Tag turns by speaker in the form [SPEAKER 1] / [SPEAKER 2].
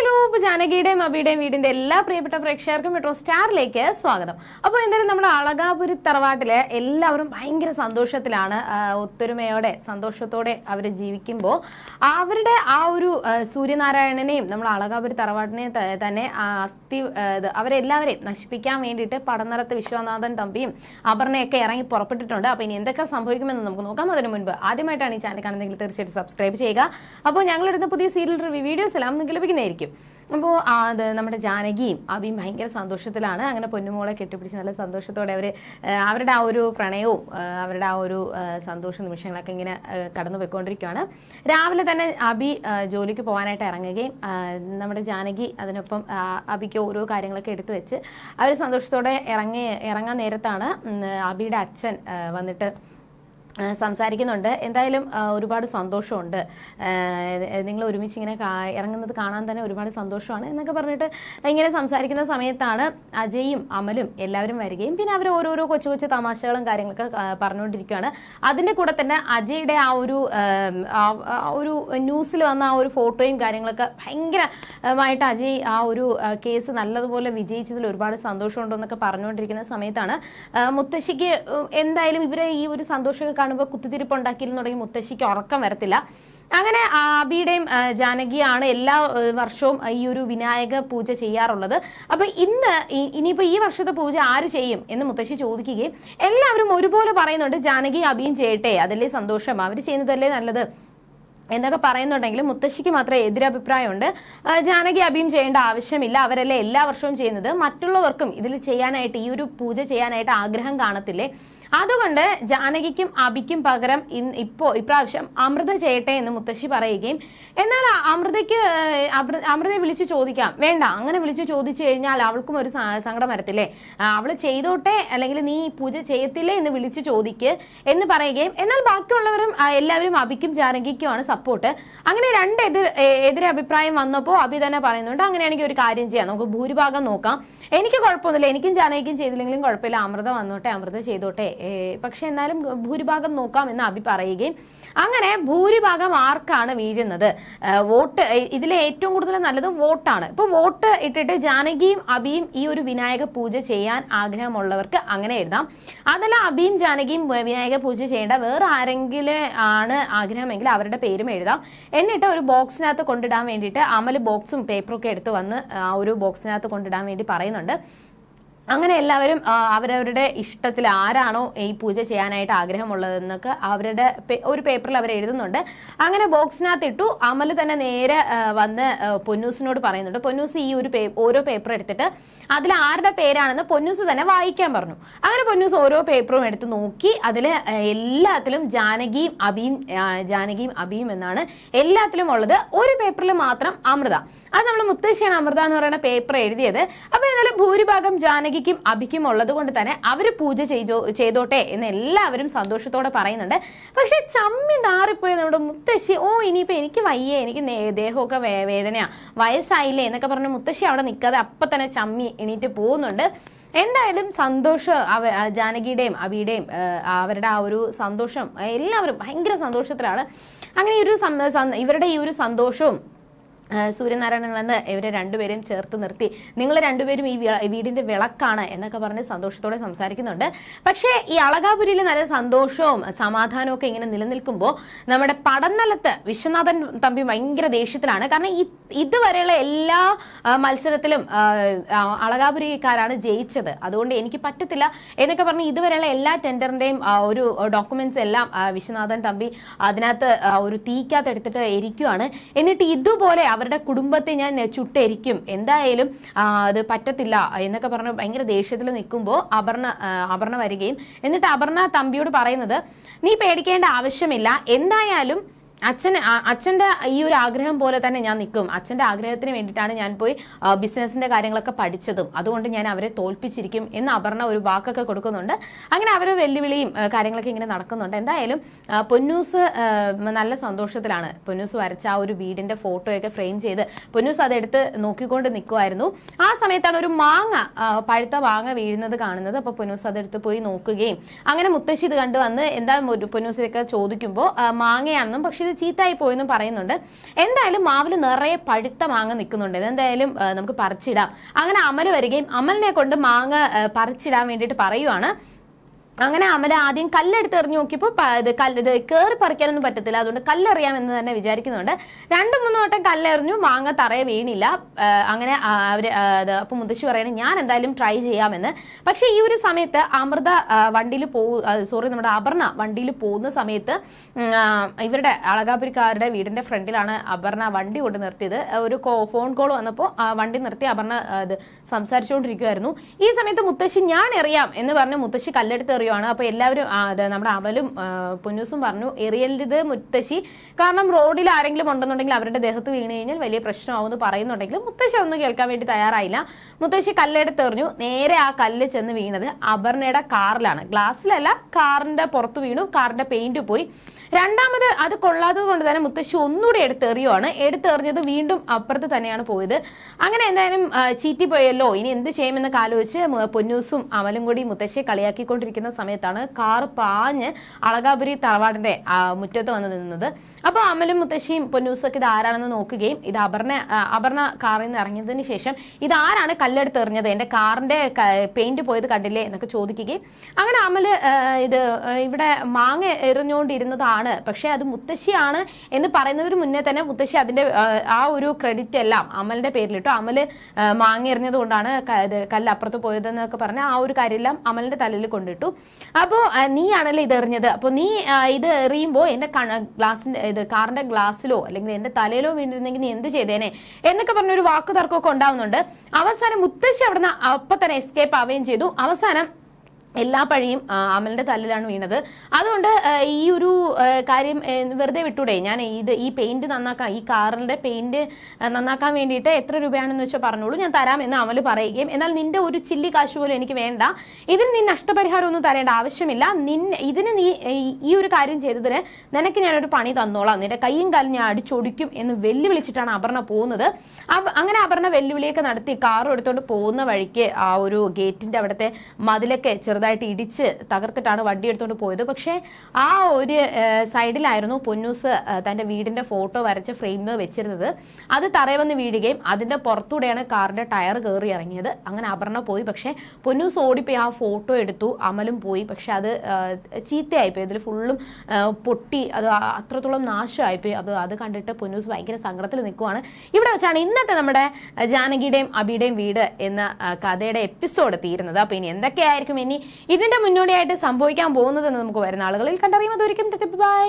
[SPEAKER 1] Hello ഇപ്പൊ ജാനകിയുടെയും അബിയുടെയും വീടിന്റെ എല്ലാ പ്രിയപ്പെട്ട പ്രേക്ഷകർക്കും മെട്രോ സ്റ്റാറിലേക്ക് സ്വാഗതം. അപ്പോൾ എന്തായാലും നമ്മുടെ അളകാപുരി തറവാട്ടിൽ എല്ലാവരും ഭയങ്കര സന്തോഷത്തിലാണ് ഒത്തൊരുമയോടെ സന്തോഷത്തോടെ അവർ ജീവിക്കുമ്പോൾ അവരുടെ ആ ഒരു സൂര്യനാരായണനെയും നമ്മൾ അളകാപുരി തറവാട്ടിനെയും തന്നെ അസ്ഥി അവരെല്ലാവരെയും നശിപ്പിക്കാൻ വേണ്ടിയിട്ട് പടനിറത്ത് വിശ്വനാഥൻ തമ്പിയും അപർണയൊക്കെ ഇറങ്ങി പുറപ്പെട്ടിട്ടുണ്ട്. അപ്പോൾ ഇനി എന്തൊക്കെ സംഭവിക്കുമെന്ന് നമുക്ക് നോക്കാം. അതിന് മുൻപ് ആദ്യമായിട്ടാണ് ഈ ചാനൽ കാണുന്നതെങ്കിൽ തീർച്ചയായിട്ടും സബ്സ്ക്രൈബ് ചെയ്യുക. അപ്പോൾ ഞങ്ങളിടുന്ന പുതിയ സീരിയൽ റിവ്യൂ വീഡിയോസ് എല്ലാം നിങ്ങൾക്ക് ലഭിക്കുന്നതായിരിക്കും. അപ്പോൾ അത് നമ്മുടെ ജാനകിയും അബിയും ഭയങ്കര സന്തോഷത്തിലാണ്. അങ്ങനെ പൊന്നുമോളെ കെട്ടിപ്പിടിച്ച് നല്ല സന്തോഷത്തോടെ അവർ അവരുടെ ആ ഒരു പ്രണയവും അവരുടെ ആ ഒരു സന്തോഷ നിമിഷങ്ങളൊക്കെ ഇങ്ങനെ കടന്നു പോയിക്കൊണ്ടിരിക്കുകയാണ് രാവിലെ തന്നെ അബി ജോലിക്ക് പോകാനായിട്ട് ഇറങ്ങുകയും നമ്മുടെ ജാനകി അതിനൊപ്പം അബിക്ക് ഓരോ കാര്യങ്ങളൊക്കെ എടുത്തു വെച്ച് അവർ സന്തോഷത്തോടെ ഇറങ്ങി ഇറങ്ങാൻ നേരത്താണ് അബിയുടെ അച്ഛൻ വന്നിട്ട് സംസാരിക്കുന്നുണ്ട്. എന്തായാലും ഒരുപാട് സന്തോഷമുണ്ട്. നിങ്ങൾ ഒരുമിച്ച് ഇങ്ങനെ ഇറങ്ങുന്നത് കാണാൻ തന്നെ ഒരുപാട് സന്തോഷമാണ് എന്നൊക്കെ പറഞ്ഞിട്ട് ഇങ്ങനെ സംസാരിക്കുന്ന സമയത്താണ് അജയും അമലും എല്ലാവരും വരികയും പിന്നെ അവർ ഓരോരോ കൊച്ചു കൊച്ചു തമാശകളും കാര്യങ്ങളൊക്കെ പറഞ്ഞുകൊണ്ടിരിക്കുകയാണ്. അതിന്റെ കൂടെ തന്നെ അജയുടെ ആ ഒരു ഒരു ന്യൂസിൽ വന്ന ആ ഒരു ഫോട്ടോയും കാര്യങ്ങളൊക്കെ ഭയങ്കരമായിട്ട് അജയ് ആ ഒരു കേസ് നല്ലതുപോലെ വിജയിച്ചതിൽ ഒരുപാട് സന്തോഷമുണ്ടെന്നൊക്കെ പറഞ്ഞുകൊണ്ടിരിക്കുന്ന സമയത്താണ്. മുത്തശ്ശിക്ക് എന്തായാലും ഇവരെ ഈ ഒരു സന്തോഷമൊക്കെ കാണുമ്പോൾ കുത്തിത്തിരിപ്പ് തുടങ്ങി മുത്തശ്ശിക്ക് ഉറക്കം വരത്തില്ല. അങ്ങനെ അബിയുടെയും ജാനകിയാണ് എല്ലാ വർഷവും ഈ ഒരു വിനായക പൂജ ചെയ്യാറുള്ളത്. അപ്പൊ ഇന്ന് ഇനിയിപ്പോ ഈ വർഷത്തെ പൂജ ആര് ചെയ്യും എന്ന് മുത്തശ്ശി ചോദിക്കുകയും എല്ലാവരും ഒരുപോലെ പറയുന്നുണ്ട് ജാനകി അബിയും ചെയ്യട്ടെ അതല്ലേ സന്തോഷം അവർ ചെയ്യുന്നതല്ലേ നല്ലത്? എന്നൊക്കെ പറയുന്നുണ്ടെങ്കിലും മുത്തശ്ശിക്ക് മാത്രമേ എതിരഭിപ്രായമുണ്ട്. ജാനകി അഭിയും ചെയ്യേണ്ട ആവശ്യമില്ല അവരല്ലേ എല്ലാ വർഷവും ചെയ്യുന്നത്. മറ്റുള്ളവർക്കും ഇതിൽ ചെയ്യാനായിട്ട് ഈ ഒരു പൂജ ചെയ്യാനായിട്ട് ആഗ്രഹം കാണത്തില്ലേ? അതുകൊണ്ട് ജാനകിക്കും അബിക്കും പകരം ഇന്ന് ഇപ്പോ ഇപ്രാവശ്യം അമൃത ചെയ്യട്ടെ എന്ന് മുത്തശ്ശി പറയുകയും എന്നാൽ അമൃതയ്ക്ക് അമൃതയെ വിളിച്ച് ചോദിക്കാം. വേണ്ട അങ്ങനെ വിളിച്ച് ചോദിച്ചു കഴിഞ്ഞാൽ അവൾക്കും ഒരു സങ്കടം വരത്തില്ലേ? അവൾ ചെയ്തോട്ടെ അല്ലെങ്കിൽ നീ പൂജ ചെയ്യത്തില്ലേ എന്ന് വിളിച്ച് ചോദിക്ക് എന്ന് പറയുകയും എന്നാൽ ബാക്കിയുള്ളവരും എല്ലാവരും അബിക്കും ജാനകിക്കുമാണ് സപ്പോർട്ട് അങ്ങനെ രണ്ട് എതിർ എതിരെ അഭിപ്രായം വന്നപ്പോൾ അബി തന്നെ പറയുന്നുണ്ട് അങ്ങനെയാണെങ്കിൽ ഒരു കാര്യം ചെയ്യാം നമുക്ക് ഭൂരിഭാഗം നോക്കാം. എനിക്ക് കുഴപ്പമൊന്നുമില്ല എനിക്കും ജാനകിക്കും ചെയ്തില്ലെങ്കിലും കുഴപ്പമില്ല അമൃത വന്നോട്ടെ അമൃത ചെയ്തോട്ടെ പക്ഷെ എന്നാലും ഭൂരിഭാഗം നോക്കാം എന്ന് അബി പറയുകയും അങ്ങനെ ഭൂരിഭാഗം ആർക്കാണ് വീഴുന്നത്? വോട്ട് ഇതിലെ ഏറ്റവും കൂടുതൽ നല്ലത് വോട്ടാണ്. ഇപ്പൊ വോട്ട് ഇട്ടിട്ട് ജാനകിയും അബിയും ഈ ഒരു വിനായക പൂജ ചെയ്യാൻ ആഗ്രഹമുള്ളവർക്ക് അങ്ങനെ എഴുതാം. അതല്ല അബിയും ജാനകിയും വിനായക പൂജ ചെയ്യേണ്ട വേറെ ആരെങ്കിലും ആണ് ആഗ്രഹമെങ്കിൽ അവരുടെ പേരും എഴുതാം. എന്നിട്ട് ഒരു ബോക്സിനകത്ത് കൊണ്ടിടാൻ വേണ്ടിയിട്ട് അമൽ ബോക്സും പേപ്പറും ഒക്കെ എടുത്ത് വന്ന് ആ ഒരു ബോക്സിനകത്ത് കൊണ്ടിടാൻ വേണ്ടി പറയുന്നുണ്ട്. അങ്ങനെ എല്ലാവരും അവരവരുടെ ഇഷ്ടത്തിൽ ആരാണോ ഈ പൂജ ചെയ്യാനായിട്ട് ആഗ്രഹമുള്ളതെന്നൊക്കെ അവരുടെ ഒരു പേപ്പറിൽ അവർ എഴുതുന്നുണ്ട്. അങ്ങനെ ബോക്സിനകത്ത് ഇട്ടു അമൽ തന്നെ നേരെ വന്ന് പൊന്നൂസിനോട് പറയുന്നുണ്ട്. പൊന്നൂസ് ഈ ഒരു ഓരോ പേപ്പർ എടുത്തിട്ട് അതിൽ ആരുടെ പേരാണെന്ന് പൊന്നൂസ് തന്നെ വായിക്കാൻ പറഞ്ഞു. അങ്ങനെ പൊന്നൂസ് ഓരോ പേപ്പറും എടുത്ത് നോക്കി അതിൽ എല്ലാത്തിലും ജാനകിയും അബിയും ജാനകിയും അബിയും എന്നാണ് എല്ലാത്തിലും ഉള്ളത് ഒരു പേപ്പറിൽ മാത്രം അമൃത. അത് നമ്മൾ മുത്തശ്ശിയാണ് അമൃത എന്ന് പറയുന്ന പേപ്പർ എഴുതിയത്. അപ്പൊ എന്നാലും ഭൂരിഭാഗം ജാനകിക്കും അഭിക്കും ഉള്ളത് കൊണ്ട് തന്നെ അവർ പൂജ ചെയ്തോ ചെയ്തോട്ടെ എന്ന് എല്ലാവരും സന്തോഷത്തോടെ പറയുന്നുണ്ട്. പക്ഷെ ചമ്മി നാറിപ്പോയി നമ്മുടെ മുത്തശ്ശി ഓ ഇനിയിപ്പോ എനിക്ക് വയ്യേ എനിക്ക് ദേഹമൊക്കെ വേദനയാ വയസ്സായില്ലേ എന്നൊക്കെ പറഞ്ഞ് മുത്തശ്ശി അവിടെ നിൽക്കാതെ അപ്പൊ തന്നെ ചമ്മി എണീറ്റ് പോകുന്നുണ്ട്. എന്തായാലും സന്തോഷം അവ ജാനകിയുടെയും അബിയുടെയും അവരുടെ ആ ഒരു സന്തോഷം എല്ലാവരും ഭയങ്കര സന്തോഷത്തിലാണ്. അങ്ങനെ ഈ ഒരു ഇവരുടെ ഈ ഒരു സന്തോഷവും സൂര്യനാരായണൻ വന്ന് ഇവരെ രണ്ടുപേരെയും ചേർത്ത് നിർത്തി. നിങ്ങൾ രണ്ടുപേരും ഈ വീടിന്റെ വിളക്കാണ് എന്നൊക്കെ പറഞ്ഞ് സന്തോഷത്തോടെ സംസാരിക്കുന്നുണ്ട്. പക്ഷേ ഈ അളകാപുരിയിൽ നല്ല സന്തോഷവും സമാധാനവും ഒക്കെ ഇങ്ങനെ നിലനിൽക്കുമ്പോൾ നമ്മുടെ പടന്നലത്ത് വിശ്വനാഥൻ തമ്പി ഭയങ്കര ദേഷ്യത്തിലാണ്. കാരണം ഇതുവരെയുള്ള എല്ലാ മത്സരത്തിലും അളകാപുരിക്കാരാണ് ജയിച്ചത്. അതുകൊണ്ട് എനിക്ക് പറ്റത്തില്ല എന്നൊക്കെ പറഞ്ഞ് ഇതുവരെയുള്ള എല്ലാ ടെൻഡറിന്റെയും ഒരു ഡോക്യുമെന്റ്സ് എല്ലാം വിശ്വനാഥൻ തമ്പി അതിനകത്ത് ഒരു തീക്കകത്ത് എടുത്തിട്ട് ഇരിക്കുവാണ്. എന്നിട്ട് ഇതുപോലെ അവരുടെ കുടുംബത്തെ ഞാൻ ചുട്ടെരിക്കും. എന്തായാലും അത് പറ്റത്തില്ല എന്നൊക്കെ പറഞ്ഞ് ഭയങ്കര ദേഷ്യത്തിൽ നിൽക്കുമ്പോൾ അപർണ അപർണ വരികയും. എന്നിട്ട് അപർണ തമ്പിയോട് പറയുന്നത് നീ പേടിക്കേണ്ട ആവശ്യമില്ല. എന്തായാലും അച്ഛൻ അച്ഛന്റെ ഈ ഒരു ആഗ്രഹം പോലെ തന്നെ ഞാൻ നിൽക്കും. അച്ഛന്റെ ആഗ്രഹത്തിന് വേണ്ടിയിട്ടാണ് ഞാൻ പോയി ബിസിനസ്സിന്റെ കാര്യങ്ങളൊക്കെ പഠിച്ചതും. അതുകൊണ്ട് ഞാൻ അവരെ തോൽപ്പിച്ചിരിക്കും എന്ന് അപർണ ഒരു വാക്കൊക്കെ കൊടുക്കുന്നുണ്ട്. അങ്ങനെ അവരെ വെല്ലുവിളിയും കാര്യങ്ങളൊക്കെ ഇങ്ങനെ നടക്കുന്നുണ്ട്. എന്തായാലും പൊന്നൂസ് നല്ല സന്തോഷത്തിലാണ്. പൊന്നൂസ് വരച്ച ആ ഒരു വീടിന്റെ ഫോട്ടോയൊക്കെ ഫ്രെയിം ചെയ്ത് പൊന്നൂസ് അതെടുത്ത് നോക്കിക്കൊണ്ട് നിൽക്കുമായിരുന്നു ആ സമയത്താണ് ഒരു മാങ്ങ പഴുത്ത മാങ്ങ വീഴുന്നത് കാണുന്നത്. അപ്പോൾ പൊന്നൂസ് അതെടുത്ത് പോയി നോക്കുകയും അങ്ങനെ മുത്തശ്ശി ഇത് കണ്ടു വന്ന് എന്താ പൊന്നൂസിലൊക്കെ ചോദിക്കുമ്പോൾ മാങ്ങയാണെന്നും പക്ഷെ ഇത് ചീത്തായി പോയെന്നും പറയുന്നുണ്ട്. എന്തായാലും മാവിൽ നിറയെ പഴുത്ത മാങ്ങ നിൽക്കുന്നുണ്ട്. എന്തായാലും നമുക്ക് പറിച്ചിടാം. അങ്ങനെ അമൽ വരികയും അമലിനെ കൊണ്ട് മാങ്ങ പറിച്ചിടാൻ വേണ്ടിയിട്ട് പറയുവാണ്. അങ്ങനെ അമൽ ആദ്യം കല്ലെടുത്ത് എറിഞ്ഞു നോക്കിയപ്പോൾ ഇത് കല്ല് കയറി പറിക്കാനൊന്നും പറ്റത്തില്ല. അതുകൊണ്ട് കല്ലെറിയാമെന്ന് തന്നെ വിചാരിക്കുന്നുണ്ട്. രണ്ടു മൂന്ന് വട്ടം കല്ലെറിഞ്ഞു. മാങ്ങ തറയെ വീണില്ല. അങ്ങനെ അവർ അപ്പൊ മുത്തശ്ശി പറയണേ ഞാൻ എന്തായാലും ട്രൈ ചെയ്യാമെന്ന്. പക്ഷെ ഈ ഒരു സമയത്ത് അമൃത വണ്ടിയിൽ പോ സോറി നമ്മുടെ അപർണ വണ്ടിയിൽ പോകുന്ന സമയത്ത് ഇവരുടെ അളകാപുരിക്കാരുടെ വീടിന്റെ ഫ്രണ്ടിലാണ് അപർണ വണ്ടി കൊണ്ട് നിർത്തിയത്. ഒരു ഫോൺ കോൾ വന്നപ്പോൾ വണ്ടി നിർത്തി അപർണ ഇത് സംസാരിച്ചുകൊണ്ടിരിക്കുമായിരുന്നു ഈ സമയത്ത് മുത്തശ്ശി ഞാൻ എറിയാം എന്ന് പറഞ്ഞ് മുത്തശ്ശി കല്ലെടുത്ത് എറിയുവാണ് അപ്പൊ എല്ലാവരും നമ്മുടെ അവലും പുന്നൂസും പറഞ്ഞു എറിയലിത് മുത്തശ്ശി. കാരണം റോഡിൽ ആരെങ്കിലും ഉണ്ടെന്നുണ്ടെങ്കിൽ അവരുടെ ദേഹത്ത് വീണ് കഴിഞ്ഞാൽ വലിയ പ്രശ്നമാവുമെന്ന് പറയുന്നുണ്ടെങ്കിലും മുത്തശ്ശി ഒന്നും കേൾക്കാൻ വേണ്ടി തയ്യാറായില്ല. മുത്തശ്ശി കല്ലെടുത്ത് എറിഞ്ഞു നേരെ ആ കല്ല് ചെന്ന് വീണത് അപർണയുടെ കാറിലാണ്. ഗ്ലാസ്സിലല്ല കാറിന്റെ പുറത്ത് വീണു കാറിന്റെ പെയിന്റ് പോയി. രണ്ടാമത് അത് കൊള്ളാത്തത് കൊണ്ട് തന്നെ മുത്തശ്ശി ഒന്നുകൂടി എടുത്തെറിയുവാണ്. എടുത്തെറിഞ്ഞത് വീണ്ടും അപ്പുറത്ത് തന്നെയാണ് പോയത്. അങ്ങനെ എന്തായാലും ചീറ്റിപ്പോയല്ലോ. ഇനി എന്ത് ചെയ്യുമെന്ന് കാലോചിച്ച് പൊന്നൂസും അമലും കൂടി മുത്തശ്ശിയെ കളിയാക്കിക്കൊണ്ടിരിക്കുന്ന സമയത്താണ് കാർ പാഞ്ഞ് അളകാപുരി തറവാടിന്റെ മുറ്റത്ത് വന്ന് നിന്നത്. അപ്പോൾ അമലും മുത്തശ്ശിയും പൊന്നൂസൊക്കെ ഇത് ആരാണെന്ന് നോക്കുകയും ഇത് അപർണ അപർണ കാറിൽ നിന്ന് ഇറങ്ങിയതിന് ശേഷം ഇത് കല്ലെടുത്ത് എറിഞ്ഞത്? എന്റെ കാറിന്റെ പെയിന്റ് പോയത് കണ്ടില്ലേ എന്നൊക്കെ ചോദിക്കുകയും അങ്ങനെ അമൽ ഇത് ഇവിടെ മാങ്ങ എറിഞ്ഞുകൊണ്ടിരുന്നതാണ്. പക്ഷേ അത് മുത്തശ്ശിയാണ് എന്ന് പറയുന്നതിന് മുന്നേ തന്നെ മുത്തശ്ശി അതിന്റെ ആ, ഒരു ക്രെഡിറ്റ് എല്ലാം അമലിന്റെ പേരിലിട്ടു. അമൽ മാങ്ങ എറിഞ്ഞത് കൊണ്ടാണ് ഇത് കല്ല് അപ്പുറത്ത് പോയതെന്നൊക്കെ പറഞ്ഞ ആ ഒരു കാര്യമെല്ലാം അമലിന്റെ തലയിൽ കൊണ്ടിട്ടു. അപ്പോൾ നീയാണല്ലോ ഇത് എറിഞ്ഞത്? അപ്പോൾ നീ ഇത് എറിയുമ്പോൾ എന്റെ ഗ്ലാസിന്റെ ഇത് കാറിന്റെ ഗ്ലാസ്സിലോ അല്ലെങ്കിൽ എന്റെ തലയിലോ വീണിരുന്നെങ്കിൽ നീ എന്ത് ചെയ്തേനെ? എന്നൊക്കെ പറഞ്ഞൊരു വാക്ക് തർക്കമൊക്കെ ഉണ്ടാവുന്നുണ്ട്. അവസാനം മുത്തശ്ശി അവിടുന്ന് അപ്പൊ തന്നെ എസ്കേപ്പ് ആവുകയും ചെയ്തു. അവസാനം എല്ലാ പഴിയും അമലിന്റെ തല്ലിലാണ് വീണത്. അതുകൊണ്ട് ഈ ഒരു കാര്യം വെറുതെ വിട്ടൂടെ? ഞാൻ ഇത് ഈ പെയിന്റ് നന്നാക്കാൻ ഈ കാറിന്റെ പെയിന്റ് നന്നാക്കാൻ വേണ്ടിയിട്ട് എത്ര രൂപയാണെന്ന് വെച്ചാൽ പറഞ്ഞോളൂ. ഞാൻ തരാം എന്ന് അമൽ പറയുകയും എന്നാൽ നിന്റെ ഒരു ചില്ലി കാശ് പോലും എനിക്ക് വേണ്ട. ഇതിന് നീ നഷ്ടപരിഹാരം ഒന്നും തരേണ്ട ആവശ്യമില്ല. നിൻ ഇതിന് നീ ഈ- ഒരു കാര്യം ചെയ്തതിന് നിനക്ക് ഞാനൊരു പണി തന്നോളാം. നിന്റെ കൈയും കാലും ഞാൻ അടിച്ചൊടിക്കും എന്ന് വെല്ലുവിളിച്ചിട്ടാണ് അപർണ പോകുന്നത്. അങ്ങനെ അപർണ വെല്ലുവിളിയൊക്കെ നടത്തി കാർ എടുത്തോണ്ട് പോകുന്ന വഴിക്ക് ആ ഒരു ഗേറ്റിന്റെ അവിടുത്തെ മതിലൊക്കെ ചെറുതായിട്ട് ഇടിച്ച് തകർത്തിട്ടാണ് വണ്ടി എടുത്തുകൊണ്ട് പോയത്. പക്ഷേ ആ ഒരു സൈഡിലായിരുന്നു പൊന്നൂസ് തന്റെ വീടിന്റെ ഫോട്ടോ വരച്ച ഫ്രെയിമിൽ വെച്ചിരുന്നത്. അത് തറയെ വന്ന് വീഴുകയും അതിന്റെ പുറത്തൂടെയാണ് കാറിന്റെ ടയർ കയറി ഇറങ്ങിയത്. അങ്ങനെ അപർണ പോയി. പക്ഷേ പൊന്നൂസ് ഓടിപ്പോയി ആ ഫോട്ടോ എടുത്തു അമലും പോയി. പക്ഷെ അത് ചീത്തയായിപ്പോയി. അതിൽ ഫുള്ളും പൊട്ടി അത് അത്രത്തോളം നാശമായിപ്പോയി. അത് അത് കണ്ടിട്ട് പൊന്നൂസ് ഭയങ്കര സങ്കടത്തിൽ നിൽക്കുവാണ്. ഇവിടെ വെച്ചാണ് ഇന്നത്തെ നമ്മുടെ ജാനകിയുടെയും അബിയുടെയും വീട് എന്ന കഥയുടെ എപ്പിസോഡ് തീരുന്നത് അപ്പോൾ ഇനി എന്തൊക്കെയായിരിക്കും? ഇനി ഇതിന്റെ മുന്നോടിയായിട്ട് സംഭവിക്കാൻ പോകുന്നത് എന്ന് നമുക്ക് വരുന്ന ആളുകളിൽ കണ്ടറിയുമ്പോൾ അതൊരിക്കും ബൈ.